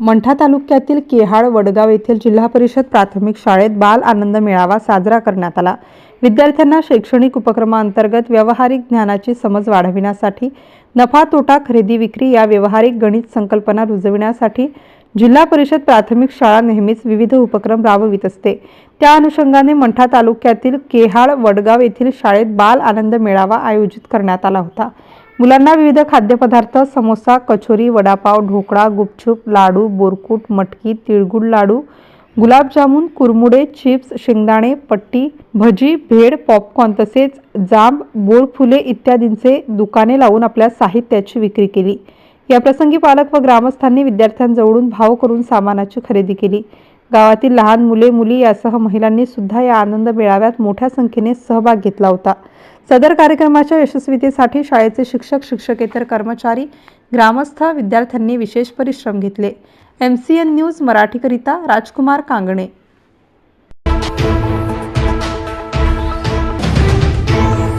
मंठा तालुक्यातील केहाळ वडगाव येथील जिल्हा परिषद प्राथमिक शाळेत बाल आनंद मेळावा साजरा करण्यात आला. विद्यार्थ्यांना शैक्षणिक उपक्रमाअंतर्गत व्यावहारिक ज्ञानाची समज वाढविण्यासाठी नफा तोटा खरेदी विक्री या व्यावहारिक गणित संकल्पना रुजविण्यासाठी जिल्हा परिषद प्राथमिक शाळा नेहमीच विविध उपक्रम राबवित असते. त्या अनुषंगाने मंठा तालुक्यातील केहाळ वडगाव येथील शाळेत बाल आनंद मेळावा आयोजित करण्यात आला होता. मुलांना विविध खाद्यपदार्थ समोसा कचोरी वडापाव ढोकळा गुपचूप लाडू बोरकूट मटकी तिळगुळ लाडू गुलाबजामुन कुरमुडे चिप्स शेंगदाणे पट्टी भजी भेळ पॉपकॉर्न तसेच जांब बोरफुले इत्यादींचे दुकाने लावून आपल्या साहित्याची विक्री केली. या प्रसंगी पालक व ग्रामस्थांनी विद्यार्थ्यांजवळून भाव करून सामानाची खरेदी केली. गावातील लहान मुले मुली यासह महिलांनी सुद्धा या आनंद मेळाव्यात मोठ्या संख्येने सहभाग घेतला होता. सदर कार्यक्रमाच्या यशस्वीतेसाठी शाळेचे शिक्षक शिक्षकेतर कर्मचारी ग्रामस्थ विद्यार्थ्यांनी विशेष परिश्रम घेतले. एम सी एन न्यूज मराठीकरिता राजकुमार कांगणे.